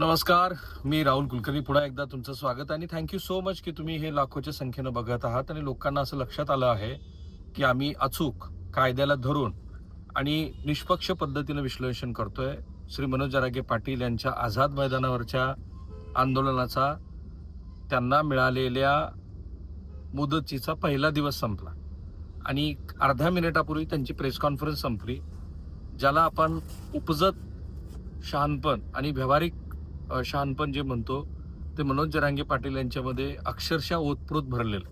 नमस्कार मी राहुल कुलकर्णी पुन्हा एकदा तुमचं स्वागत आणि थँक्यू सो मच की तुम्ही हे लाखोच्या संख्येनं बघत आहात आणि लोकांना असं लक्षात आलं आहे की आम्ही अचूक कायद्याला धरून आणि निष्पक्ष पद्धतीनं विश्लेषण करतोय. श्री मनोज जरागे पाटील यांच्या आझाद मैदानावरच्या आंदोलनाचा त्यांना मिळालेल्या मुदतीचा पहिला दिवस संपला आणि अर्ध्या मिनिटापूर्वी त्यांची प्रेस कॉन्फरन्स संपली ज्याला आपण उपजत शहाणपण आणि व्यावहारिक अ, शहाणपण जे म्हणतो ते मनोज जरांगे पाटील यांच्यामध्ये अक्षरशः ओतप्रोत भरलेलं.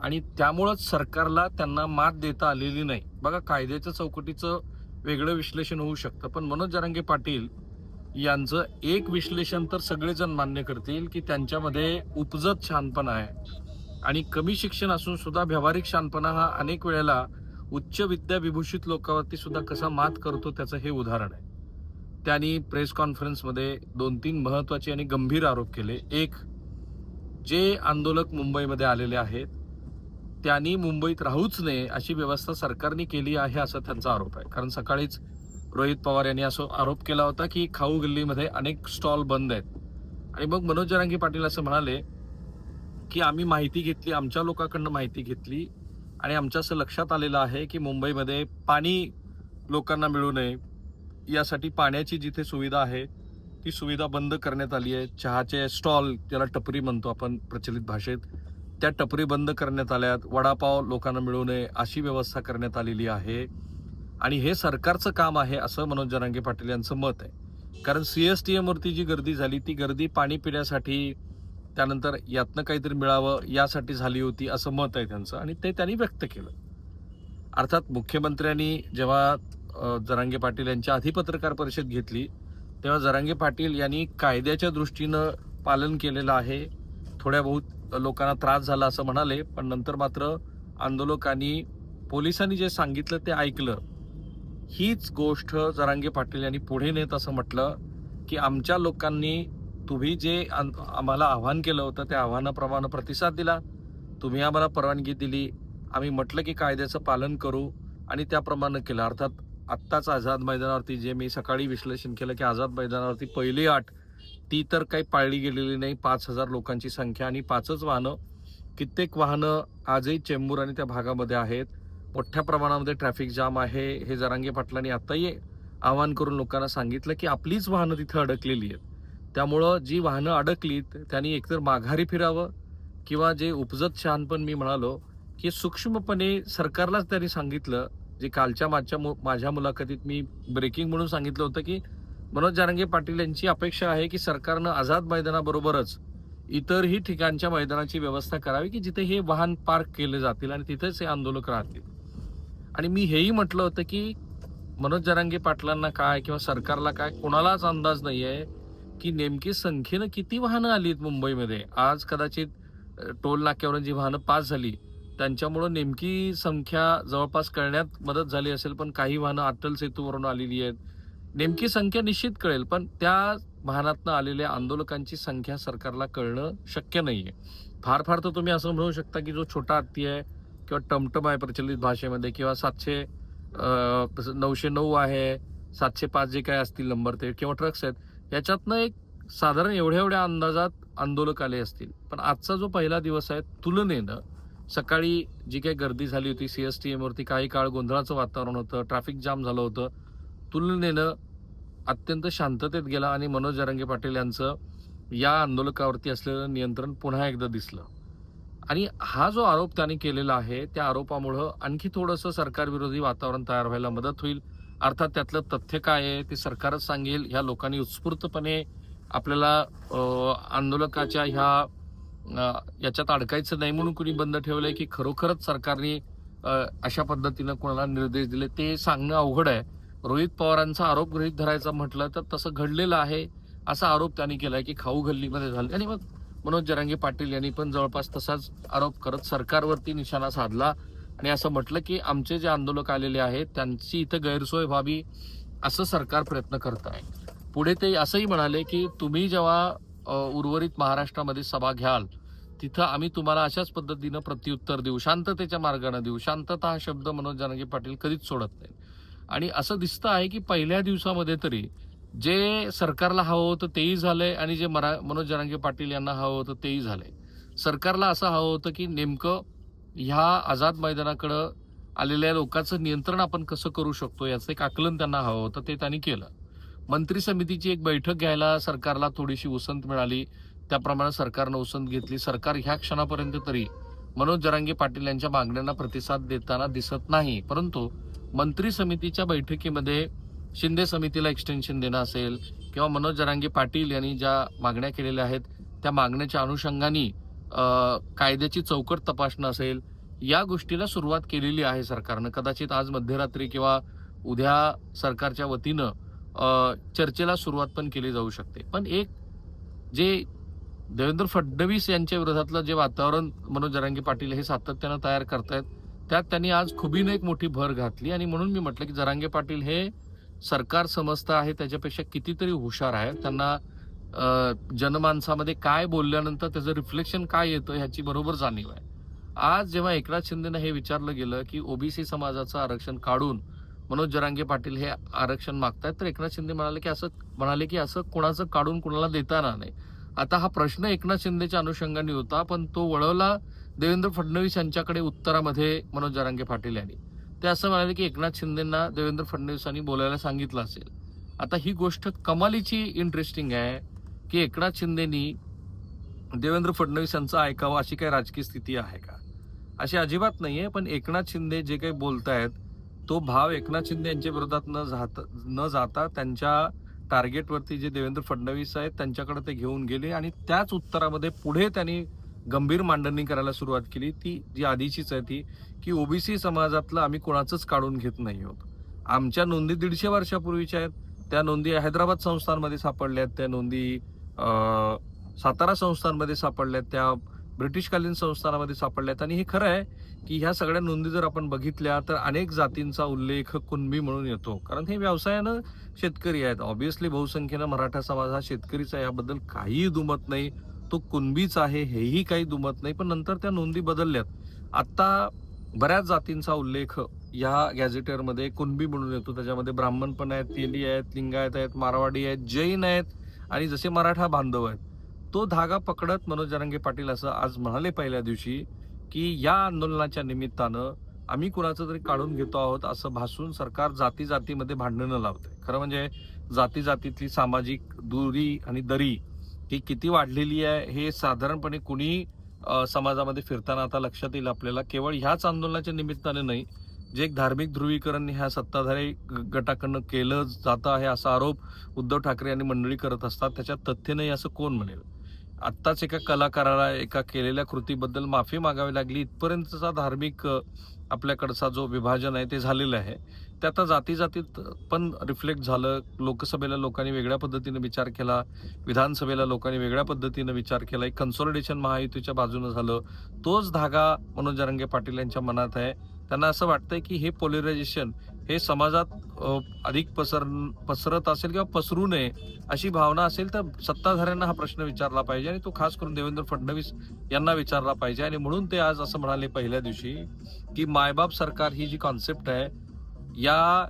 आणि त्यामुळंच सरकारला त्यांना मात देता आलेली नाही. बघा कायद्याच्या चौकटीचं वेगळं विश्लेषण होऊ शकतं पण मनोज जरांगे पाटील यांचं एक विश्लेषण तर सगळेजण मान्य करतील की त्यांच्यामध्ये उपजत शहाणपणा आहे. आणि कमी शिक्षण असून सुद्धा व्यावहारिक शहाणपणा हा अनेक वेळेला उच्च विद्याविभूषित लोकांवरती सुद्धा कसा मात करतो त्याचं हे उदाहरण आहे. त्यांनी प्रेस कॉन्फरन्समध्ये दोन तीन महत्त्वाचे आणि गंभीर आरोप केले. एक जे आंदोलक मुंबईमध्ये आलेले आहेत त्यांनी मुंबईत राहूच नये अशी व्यवस्था सरकारने केली आहे असा त्यांचा आरोप आहे. कारण सकाळीच रोहित पवार यांनी असं आरोप केला होता की खाऊ गल्लीमध्ये अनेक स्टॉल बंद आहेत. आणि मग मनोज जरांगी पाटील असं म्हणाले की आम्ही माहिती घेतली आमच्या लोकांकडनं माहिती घेतली आणि आमच्या असं लक्षात आलेलं आहे की मुंबईमध्ये पाणी लोकांना मिळू नये यासाठी पाण्याची जिथे सुविधा आहे ती सुविधा बंद करण्यात आली आहे. चहाचे स्टॉल ज्याला टपरी म्हणतो आपण प्रचलित भाषेत त्या टपरी बंद करण्यात आल्यात. वडापाव लोकांना मिळू नये अशी व्यवस्था करण्यात आलेली आहे. आणि हे सरकारचं काम आहे असं मनोज जरांगे पाटील यांचं मत आहे. कारण सी एस टी एमवरती जी गर्दी झाली ती गर्दी पाणी पिण्यासाठी त्यानंतर यातनं काहीतरी मिळावं यासाठी झाली होती असं मत आहे त्यांचं. आणि ते त्यांनी व्यक्त केलं. अर्थात मुख्यमंत्र्यांनी जेव्हा जरांगे पाटील यांच्या आधी पत्रकार परिषद घेतली तेव्हा जरांगे पाटील यांनी कायद्याच्या दृष्टीनं पालन केलेलं आहे. थोड्या बहुत लोकांना त्रास झाला असं म्हणाले पण नंतर मात्र आंदोलकांनी पोलिसांनी जे सांगितलं ते ऐकलं. हीच गोष्ट जरांगे पाटील यांनी पुढे नेत असं म्हटलं की आमच्या लोकांनी तुम्ही जे आम्हाला आव्हान केलं होतं त्या आव्हानाप्रमाणे प्रतिसाद दिला. तुम्ही आम्हाला परवानगी दिली. आम्ही म्हटलं की कायद्याचं पालन करू आणि त्याप्रमाणे केलं. अर्थात आत्ताच आझाद मैदानावरती जे मी सकाळी विश्लेषण केलं की आझाद मैदानावरती पहिली आठ ती तर काही पाळली गेलेली नाही. पाच हजार लोकांची संख्या आणि पाचच वाहनं कित्येक वाहनं आजही चेंबूर आणि त्या भागामध्ये आहेत. मोठ्या प्रमाणामध्ये ट्रॅफिक जाम आहे. हे जरांगे पाटलांनी आत्ताही आवाहन करून लोकांना सांगितलं की आपलीच वाहनं तिथं अडकलेली आहेत. त्यामुळं जी वाहनं अडकलीत त्यांनी एकतर माघारी फिरावं किंवा जे उपजत शहाणपण मी म्हणालो की सूक्ष्मपणे सरकारलाच त्यांनी सांगितलं जे कालच्या माझ्या मु- माझ्या मुलाखतीत मी ब्रेकिंग म्हणून सांगितलं होतं की मनोज जारंगे पाटील यांची अपेक्षा आहे की सरकारनं आझाद मैदानाबरोबरच इतरही ठिकाणच्या मैदानाची व्यवस्था करावी की जिथे हे वाहन पार्क केले जातील आणि तिथेच हे आंदोलक राहतील. आणि मी हेही म्हटलं होतं की मनोज जरांगे पाटलांना काय किंवा सरकारला काय कोणालाच अंदाज नाही आहे की नेमकी संख्येनं किती वाहनं आली आहेत मुंबईमध्ये. आज कदाचित टोल नाक्यावरून जी वाहनं पास झाली त्यांच्यामुळं नेमकी संख्या जवळपास कळण्यात मदत झाली असेल पण काही वाहनं अटल सेतूवरून आलेली आहेत. नेमकी संख्या निश्चित कळेल पण त्या वाहनातनं आलेल्या आंदोलकांची संख्या सरकारला कळणं शक्य नाही आहे फार फार तर तुम्ही असं म्हणू शकता की जो छोटा हत्ती आहे किंवा टमटम आहे प्रचलित भाषेमध्ये किंवा सातशे नऊशे नऊ आहे सातशे पाच जे काय असतील नंबर ते किंवा ट्रक्स आहेत याच्यातनं एक साधारण एवढ्या एवढ्या अंदाजात आंदोलक आले असतील. पण आजचा जो पहिला दिवस आहे तुलनेनं सकाळी जी काही गर्दी झाली होती सी एस टी एमवरती काही काळ गोंधळाचं वातावरण होतं ट्रॅफिक जाम झालं होतं तुलनेनं अत्यंत शांततेत गेला आणि मनोज जरांगे पाटील यांचं या आंदोलकावरती असलेलं नियंत्रण पुन्हा एकदा दिसलं. आणि हा जो आरोप त्यांनी केलेला आहे त्या आरोपामुळं आणखी थोडंसं सरकारविरोधी वातावरण तयार व्हायला मदत होईल. अर्थात त्यातलं तथ्य काय आहे ते सरकारच सांगेल. ह्या लोकांनी उत्स्फूर्तपणे आपल्याला आंदोलकाच्या ह्या याच्यात अडकायचं नाही म्हणून कुणी बंद ठेवलंय की खरोखरच सरकारने अशा पद्धतीनं कोणाला निर्देश दिले ते सांगणं अवघड आहे. रोहित पवारांचा आरोप गृहीत धरायचा म्हटलं तर तसं घडलेलं आहे असा आरोप त्यांनी केलाय की खाऊ गल्लीमध्ये झालं. आणि मग मनोज जरांगे पाटील यांनी पण जवळपास तसाच आरोप करत सरकारवरती निशाणा साधला. आणि असं म्हटलं की आमचे जे आंदोलक आलेले आहेत त्यांची इथं गैरसोय व्हावी असं सरकार प्रयत्न करत आहे. पुढे ते असंही म्हणाले की तुम्ही जेव्हा उर्वरित महाराष्ट्रामध्ये सभा घ्याल. तिथं आम्ही तुम्हाला अशाच पद्धतीनं प्रत्युत्तर देऊ. शांततेच्या मार्गाने देऊ. शांतता हा शब्द मनोज जानकी पाटील कधीच सोडत नाही आणि असं दिसतं आहे की पहिल्या दिवसामध्ये तरी जे सरकारला हवं होतं तेही झालंय आणि जे मरा मनोज जरांगे पाटील यांना हवं होतं तेही झालंय. सरकारला असं हवं होतं की नेमकं ह्या आझाद मैदानाकडं आलेल्या लोकांचं नियंत्रण आपण कसं करू शकतो याचं एक आकलन त्यांना हवं होतं ते त्यांनी केलं. मंत्री समितीची एक बैठक घ्यायला सरकारला थोडीशी उसंत मिळाली. त्याप्रमाणे सरकारनं उसंत घेतली. सरकार ह्या क्षणापर्यंत तरी मनोज जरांगे पाटील यांच्या मागण्यांना प्रतिसाद देताना दिसत नाही. परंतु मंत्री समितीच्या बैठकीमध्ये शिंदे समितीला एक्सटेन्शन देणं असेल किंवा मनोज जरांगे पाटील यांनी ज्या मागण्या केलेल्या आहेत त्या मागण्याच्या अनुषंगाने कायद्याची चौकट तपासणं असेल या गोष्टीला सुरुवात केलेली आहे सरकारनं. कदाचित आज मध्यरात्री किंवा उद्या सरकारच्या वतीनं चर्चेला सुरुवात पण केली जाऊ शकते. पण एक जे देवेंद्र फडणवीस यांच्या विरोधातलं जे वातावरण मनोज जरांगे पाटील हे सातत्यानं तयार करतायत त्यात त्यांनी आज खुबीनं एक मोठी भर घातली आणि म्हणून मी म्हटलं की जरांगे पाटील हे सरकार समजतं आहे त्याच्यापेक्षा कितीतरी हुशार आहे त्यांना जनमानसामध्ये काय बोलल्यानंतर त्याचं रिफ्लेक्शन काय येतं ह्याची बरोबर जाणीव आहे. आज जेव्हा एकनाथ शिंदेनं हे विचारलं गेलं की ओबीसी समाजाचं आरक्षण काढून मनोज जरांगे पाटील हे आरक्षण मागतायत. तर एकनाथ शिंदे म्हणाले की असं म्हणाले की असं कोणाचं काढून कोणाला देता येणार नाही. आता हा प्रश्न एकनाथ शिंदेच्या अनुषंगाने होता पण तो वळवला देवेंद्र फडणवीस यांच्याकडे उत्तरामध्ये मनोज जरांगे पाटील यांनी. ते असं म्हणाले की एकनाथ शिंदेना देवेंद्र फडणवीसांनी बोलायला सांगितलं असेल. आता ही गोष्ट कमालीची इंटरेस्टिंग आहे की एकनाथ शिंदेनी देवेंद्र फडणवीस यांचं ऐकावं अशी काही राजकीय स्थिती आहे का? अशी अजिबात नाही आहे पण एकनाथ शिंदे जे काही बोलतायत तो भाव एकनाथ शिंदे यांच्या विरोधात न जाता न जाता त्यांच्या टार्गेटवरती जे देवेंद्र फडणवीस आहेत त्यांच्याकडे ते घेऊन गेले आणि त्याच उत्तरामध्ये पुढे त्यांनी गंभीर मांडणी करायला सुरुवात केली. ती जी आधीचीच आहे ती की ओबीसी समाजातलं आम्ही कोणाचंच काढून घेत नाही आहोत. आमच्या नोंदी दीडशे वर्षापूर्वीच्या आहेत. त्या नोंदी हैदराबाद संस्थांमध्ये आहेत. त्या नोंदी सातारा संस्थांमध्ये सापडल्या आहेत. त्या ब्रिटिशकालीन संस्थानामध्ये सापडल्या आहेत आणि हे खरं आहे की ह्या सगळ्या नोंदी जर आपण बघितल्या तर अनेक जातींचा उल्लेख कुणबी म्हणून येतो. कारण हे व्यवसायानं शेतकरी आहेत. ऑब्विसली बहुसंख्येनं मराठा समाज हा शेतकरीचा याबद्दल काहीही दुमत नाही. तो कुणबीच आहे हेही काही दुमत नाही. पण नंतर त्या नोंदी बदलल्यात. आत्ता बऱ्याच जातींचा उल्लेख या गॅझेटरमध्ये कुणबी म्हणून येतो. त्याच्यामध्ये ब्राह्मण पण आहेत तेली आहेत लिंगायत आहेत मारवाडी आहेत जैन आहेत. आणि जसे मराठा बांधव आहेत तो धागा पकडत मनोज जरांगे पाटील असं आज म्हणाले पहिल्या दिवशी की या आंदोलनाच्या निमित्तानं आम्ही कुणाचं तरी काढून घेतो आहोत असं भासून सरकार जाती जातीमध्ये भांडणं लावते खरं म्हणजे जाती जातीतली सामाजिक दुरी आणि दरी ही किती वाढलेली आहे हे साधारणपणे कुणी समाजामध्ये फिरताना आता लक्षात येईल आपल्याला. केवळ ह्याच आंदोलनाच्या निमित्ताने नाही जे एक धार्मिक ध्रुवीकरण ह्या सत्ताधारी ग- गटाकडनं केलं जातं आहे असा आरोप उद्धव ठाकरे यांनी मंडळी करत असतात. त्याच्यात तथ्य नाही असं कोण म्हणेल? आत्ताच एका कलाकाराला एका केलेल्या कृतीबद्दल माफी मागावी लागली. इथपर्यंतचा धार्मिक आपल्याकडचा जो विभाजन आहे ते झालेलं आहे. ते आता जाती जातीत पण रिफ्लेक्ट झालं. लोकसभेला लोकांनी वेगळ्या पद्धतीने विचार केला. विधानसभेला लोकांनी वेगळ्या पद्धतीने विचार केला. एक कन्सॉलिडेशन महायुतीच्या बाजूनं झालं. तोच धागा मनोज जरंगे पाटील यांच्या मनात आहे. त्यांना असं वाटतंय की हे पोलरायझेशन हे समाजात अधिक पसर पसरत असेल किंवा पसरू नये अशी भावना असेल तर सत्ताधाऱ्यांना हा प्रश्न विचारला पाहिजे आणि तो खास करून देवेंद्र फडणवीस यांना विचारला पाहिजे. आणि म्हणून ते आज असं म्हणाले पहिल्या दिवशी की मायबाप सरकार ही जी कॉन्सेप्ट आहे या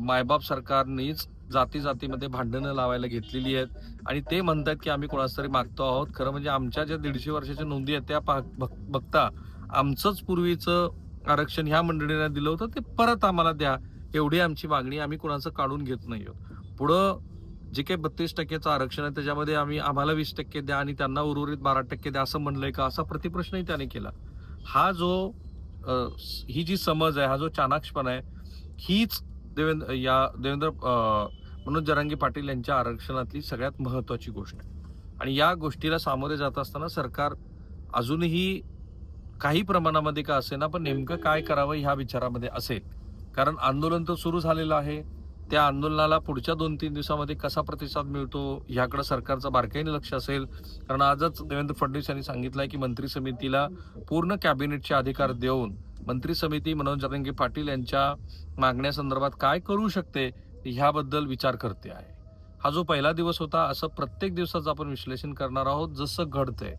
मायबाप सरकारनीच जाती जातीमध्ये भांडणं लावायला घेतलेली आहेत. आणि ते म्हणतात की आम्ही कोणाच तरी मागतो आहोत. खरं म्हणजे आमच्या ज्या दीडशे वर्षाच्या नोंदी आहेत त्या पा- बघ- बघता आमचंच पूर्वीचं आरक्षण ह्या मंडळीने दिलं होतं ते परत आम्हाला द्या. एवढी आमची मागणी आम्ही कोणाचं काढून घेत नाही आहोत पुढं जे काही बत्तीस टक्क्याचं आरक्षण आहे त्याच्यामध्ये आम्ही आम्हाला वीस टक्के द्या आणि त्यांना उर्वरित बारा टक्के द्या असं म्हणलंय का? असा प्रतिप्रश्नही त्याने केला. हा जो ही जी समज आहे हा जो चाणाक्षपणा आहे हीच देवेंद्र या देवेंद्र मनोज जरांगी पाटील यांच्या आरक्षणातली सगळ्यात महत्वाची गोष्ट आहे. आणि या गोष्टीला सामोरे जात असताना सरकार अजूनही काही प्रमाणामध्ये का असेना पण नेमकं काय करावं ह्या विचारामध्ये असेल. कारण आंदोलन तर सुरू झालेलं आहे. त्या आंदोलनाला पुढच्या दोन तीन दिवसामध्ये कसा प्रतिसाद मिळतो ह्याकडे सरकारचं बारकाईने लक्ष असेल. कारण आजच देवेंद्र फडणवीस यांनी सांगितलंय की मंत्री समितीला पूर्ण कॅबिनेटचे अधिकार देऊन मंत्री समिती मनोज जरांगे पाटील यांच्या मागण्यासंदर्भात काय करू शकते ह्याबद्दल विचार करते आहे. हा जो पहिला दिवस होता असं प्रत्येक दिवसाचं आपण विश्लेषण करणार आहोत जसं घडतंय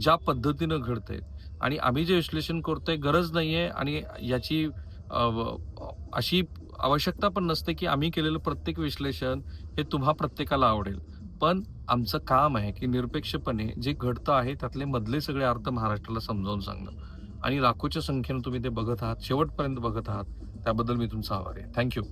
ज्या पद्धतीनं घडतंय. आणि आम्ही जे विश्लेषण करतोय गरज नाही आहे आणि याची व- अशी आवश्यकता पण नसते की आम्ही केलेलं प्रत्येक विश्लेषण हे तुम्हा प्रत्येकाला आवडेल. पण आमचं काम आहे की निरपेक्षपणे जे घडतं आहे त्यातले मधले सगळे अर्थ महाराष्ट्राला समजावून सांगणं. आणि लाखोच्या संख्येनं तुम्ही ते बघत आहात शेवटपर्यंत बघत आहात त्याबद्दल मी तुमचा आभारी आहे. थँक्यू